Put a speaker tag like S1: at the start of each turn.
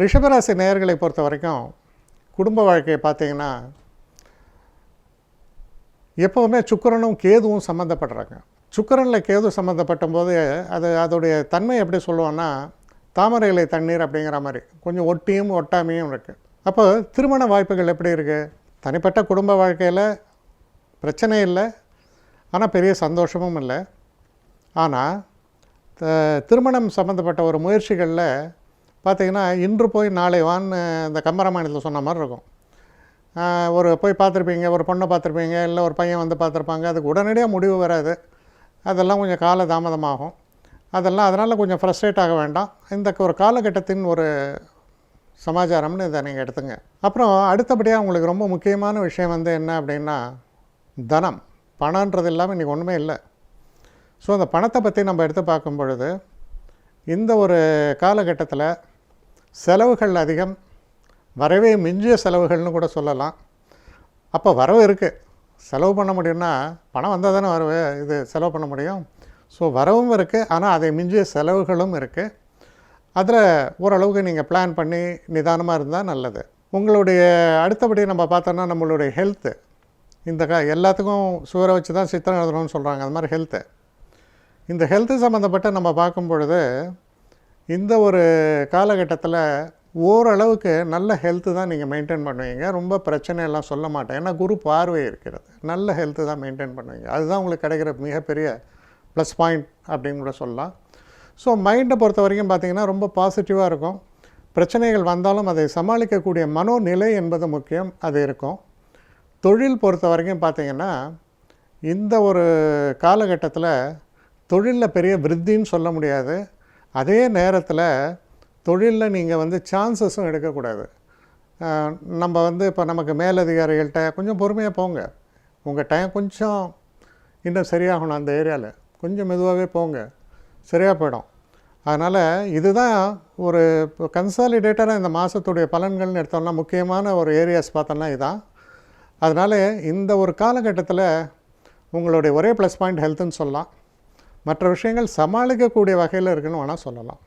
S1: ரிஷபராசி நேயர்களை பொறுத்த வரைக்கும் குடும்ப வாழ்க்கையை பார்த்தீங்கன்னா எப்போவுமே சுக்கரனும் கேதுவும் சம்மந்தப்படுறாங்க. சுக்கரனில் கேது சம்மந்தப்பட்ட போது அது அதோடைய தன்மை எப்படி சொல்லுவோன்னா தாமரை இலை தண்ணீர் அப்படிங்கிற மாதிரி கொஞ்சம் ஒட்டியும் ஒட்டாமையும் இருக்குது அப்போ திருமண வாய்ப்புகள் எப்படி இருக்குது தனிப்பட்ட குடும்ப வாழ்க்கையில் பிரச்சனை இல்லை. ஆனால் பெரிய சந்தோஷமும் இல்லை. ஆனால் திருமணம் சம்மந்தப்பட்ட ஒரு முயற்சிகளில் பார்த்திங்கன்னா இன்று போய் நாளை வான்னு இந்த கம்பராமாயணத்தில் சொன்ன மாதிரி இருக்கும். ஒரு போய் பார்த்துருப்பீங்க ஒரு பொண்ணை பார்த்துருப்பீங்க இல்லை ஒரு பையன் வந்து பார்த்துருப்பாங்க அதுக்கு உடனடியாக முடிவு வராது. அதெல்லாம் கொஞ்சம் கால தாமதமாகும் அதெல்லாம் அதனால் கொஞ்சம் ஃப்ரஸ்ட்ரேட் ஆக வேண்டாம். இந்த ஒரு காலகட்டத்தின் ஒரு சமாச்சாரம்னு இதை நீங்கள் எடுத்துங்க. அப்புறம் அடுத்தபடியாக உங்களுக்கு ரொம்ப முக்கியமான விஷயம் வந்து என்ன அப்படின்னா தனம். பணன்றது இல்லாமல் இன்றைக்கி ஒன்றுமே இல்லை. ஸோ அந்த பணத்தை பற்றி நம்ம எடுத்து பார்க்கும் பொழுது இந்த ஒரு காலகட்டத்தில் செலவுகள் அதிகம். வரவே மிஞ்சிய செலவுகள்னு கூட சொல்லலாம். அப்போ வரவு இருக்குது செலவு பண்ண முடியும்னா பணம் வந்தால் தானே வரவு இது செலவு பண்ண முடியும். ஸோ வரவும் இருக்குது ஆனால் அதை மிஞ்சிய செலவுகளும் இருக்குது அதில் ஓரளவுக்கு நீங்கள் பிளான் பண்ணி நிதானமாக இருந்தால் நல்லது. உங்களுடைய அடுத்தபடி நம்ம பார்த்தோன்னா நம்மளுடைய ஹெல்த்து இந்த க எல்லாத்துக்கும் சுவரை வச்சு தான் சித்திரம் எழுதணும்னு சொல்கிறாங்க அது மாதிரி ஹெல்த்து இந்த ஹெல்த்து சம்மந்தப்பட்ட நம்ம பார்க்கும் பொழுது இந்த ஒரு காலகட்டத்தில் ஓரளவுக்கு நல்ல ஹெல்த்து தான் நீங்கள் மெயின்டைன் பண்ணுவீங்க. ரொம்ப பிரச்சனை எல்லாம் சொல்ல மாட்டேன். ஏன்னா குரு பார்வை இருக்கிறது. நல்ல ஹெல்த்து தான் மெயின்டைன் பண்ணுவீங்க. அதுதான் உங்களுக்கு கிடைக்கிற மிகப்பெரிய ப்ளஸ் பாயிண்ட் அப்படின்னு கூட சொல்லலாம். ஸோ மைண்டை பொறுத்த வரைக்கும் பார்த்தீங்கன்னா ரொம்ப பாசிட்டிவாக இருக்கும். பிரச்சனைகள் வந்தாலும் அதை சமாளிக்கக்கூடிய மனோநிலை என்பது முக்கியம். அது இருக்கும். தொழில் பொறுத்த வரைக்கும் பார்த்திங்கன்னா இந்த ஒரு காலகட்டத்தில் தொழிலில் பெரிய விருத்தின்னு சொல்ல முடியாது. அதே நேரத்தில் தொழிலில் நீங்கள் வந்து சான்சஸும் எடுக்கக்கூடாது. நம்ம வந்து இப்போ நமக்கு மேலதிகாரிகள்கிட்ட கொஞ்சம் பொறுமையாக போங்க. உங்கள் டைம் கொஞ்சம் இன்னும் சரியாகணும் அந்த ஏரியாவில் கொஞ்சம் மெதுவாகவே போங்க. சரியாக போயிடும். அதனால் இதுதான் ஒரு கன்சாலிடேட்டராக இந்த மாதத்துடைய பலன்கள்னு எடுத்தோம்னா முக்கியமான ஒரு ஏரியாஸ் பார்த்தோம்னா இதுதான் அதனால் இந்த ஒரு காலகட்டத்தில் உங்களுடைய ஒரே ப்ளஸ் பாயிண்ட் ஹெல்த்துன்னு சொல்லலாம். மற்ற விஷயங்கள் சமாளிக்கக்கூடிய வகையில் இருக்குன்னு வேணால் சொல்லலாம்.